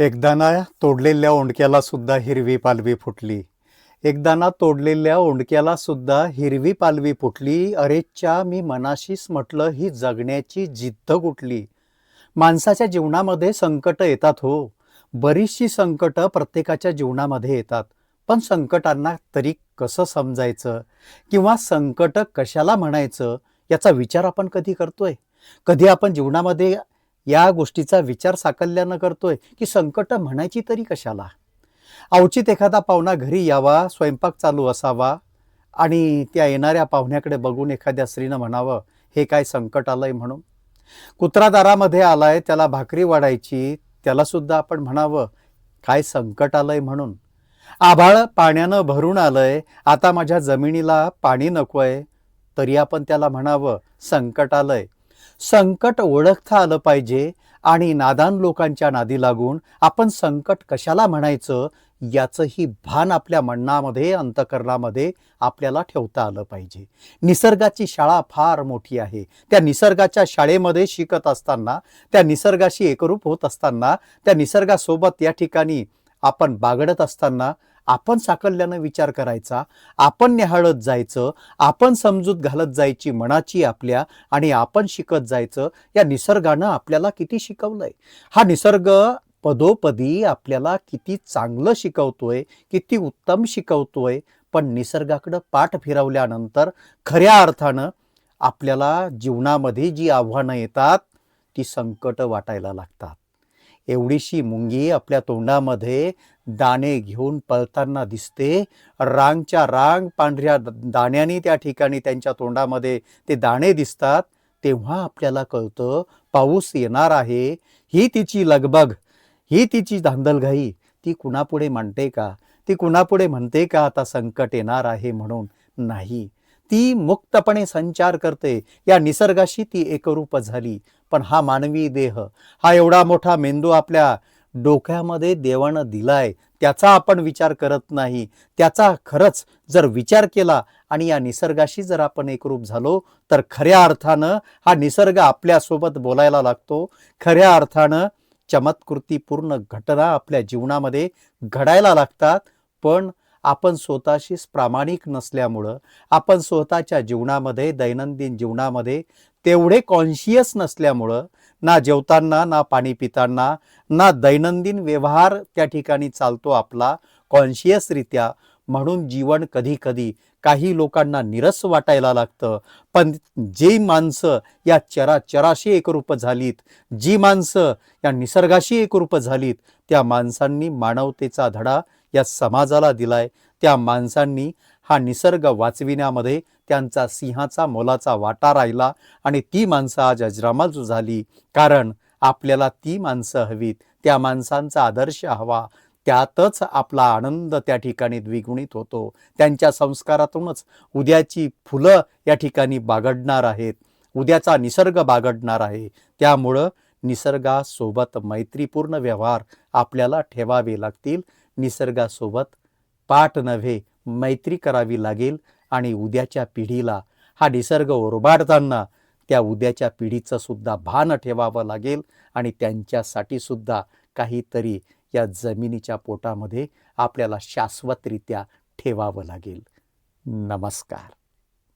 एकदाना तोडलेल्या ओंडक्याला सुद्धा हिरवी पालवी फुटली. एकदाना तोडलेल्या ओंडक्याला सुद्धा हिरवी पालवी फुटली. अरेच्या मी मनाशीच म्हटलं ही जगण्याची जिद्द कुठली? माणसाच्या जीवनामध्ये संकट येतात हो. बरीचशी संकटं प्रत्येकाच्या जीवनामध्ये येतात. पण संकटांना तरी कसं समजायचं? किंवा संकट कशाला म्हणायचं? याचा विचार आपण कधी करतोय? कधी आपण जीवनामध्ये या गोष्टीचा विचार साकल्यानं करतोय की संकट म्हणायची तरी कशाला? अवचित एखादा पाहुणा घरी यावा स्वयंपाक चालू असावा आणि त्या येणाऱ्या पाहुण्याकडे बघून एखाद्या स्त्रीनं म्हणावं हे काय संकट आलंय म्हणून? कुत्रा दारामध्ये आलाय त्याला भाकरी वाढायची त्याला सुद्धा आपण म्हणावं काय संकट आलंय म्हणून? आभाळ पाण्यानं भरून आलंय आता माझ्या जमिनीला पाणी नकोय. तरी आपण त्याला म्हणावं संकट आलंय. संकट ओळखता आलं पाहिजे आणि नादान लोकांच्या नादी लागून आपण संकट कशाला म्हणायचं याचंही भान आपल्या मनामध्ये अंतकरणामध्ये आपल्याला ठेवता आलं पाहिजे. निसर्गाची शाळा फार मोठी आहे. त्या निसर्गाच्या शाळेमध्ये शिकत असताना त्या निसर्गाशी एकरूप होत असताना त्या निसर्गासोबत या ठिकाणी आपण बागडत असताना आपण साकल्यानं विचार करायचा आपण निहाळत जायचं आपण समजूत घालत जायची मनाची आपल्या आणि आपण शिकत जायचं या निसर्गानं आपल्याला किती शिकवलंय. हा निसर्ग पदोपदी आपल्याला किती चांगलं शिकवतोय किती उत्तम शिकवतोय पण निसर्गाकडं पाठ फिरवल्यानंतर खऱ्या अर्थानं आपल्याला जीवनामध्ये जी आव्हानं येतात ती संकट वाटायला लागतात. एवढीशी मुंगी आपल्या तोंडामध्ये दाणे घेऊन पळताना दिसते. रांगच्या रांग पांढऱ्या द- दाण्याने त्या ठिकाणी त्यांच्या तोंडामध्ये ते दाणे दिसतात. तेव्हा आपल्याला कळतं पाऊस येणार आहे. ही तिची लगबग ही तिची धांदलघाई ती कुणापुढे म्हणते का? ती कुणापुढे म्हणते का आता संकट येणार आहे म्हणून? नाही. ती मुक्तपणे संचार करते. या निसर्गाशी ती एकरूप झाली. पण हा मानवी देह हा एवढा मोठा मेंदू आपल्या डोक्यामध्ये देवानं दिलाय त्याचा आपण विचार करत नाही. त्याचा खरंच जर विचार केला आणि या निसर्गाशी जर आपण एकरूप झालो तर खऱ्या अर्थानं हा निसर्ग आपल्यासोबत बोलायला लागतो. खऱ्या अर्थानं चमत्कृतीपूर्ण घटना आपल्या जीवनामध्ये घडायला लागतात. पण आपण स्वतःशीच प्रामाणिक नसल्यामुळं आपण स्वतःच्या जीवनामध्ये दैनंदिन जीवनामध्ये तेवढे कॉन्शियस नसल्यामुळं ना जेवताना ना पाणी पिताना ना दैनंदिन व्यवहार त्या ठिकाणी चालतो आपला कॉन्शियसरित्या म्हणून जीवन कधी कधी काही लोकांना निरस वाटायला लागतं. पण जी माणसं या चराचराशी एकरूप झालीत जी माणसं या निसर्गाशी एकरूप झालीत त्या माणसांनी मानवतेचा धडा या समाजाला दिलाय. त्या माणसांनी हा निसर्ग वाचविण्यामध्ये त्यांचा सिंहाचा मोलाचा वाटा राहिला आणि ती माणसं आज अजरामर झाली. कारण आपल्याला ती माणसं हवीत. त्या माणसांचा आदर्श हवा. त्यातच आपला आनंद त्या ठिकाणी द्विगुणित होतो. त्यांच्या संस्कारातूनच उद्याची फुलं या ठिकाणी बागडणार आहेत. उद्याचा निसर्ग बागडणार आहे. त्यामुळं निसर्गासोबत मैत्रीपूर्ण व्यवहार आपल्याला ठेवावे लागतील. निसर्गासोबत पाठ नव्हे मैत्री करावी लागेल आणि उद्याच्या पिढीला हा निसर्ग ओरबाडताना त्या उद्याच्या पिढीचं सुद्धा भान ठेवावं लागेल आणि त्यांच्यासाठी सुद्धा काहीतरी या जमिनीच्या पोटामध्ये आपल्याला शाश्वतरित्या ठेवावं लागेल. नमस्कार.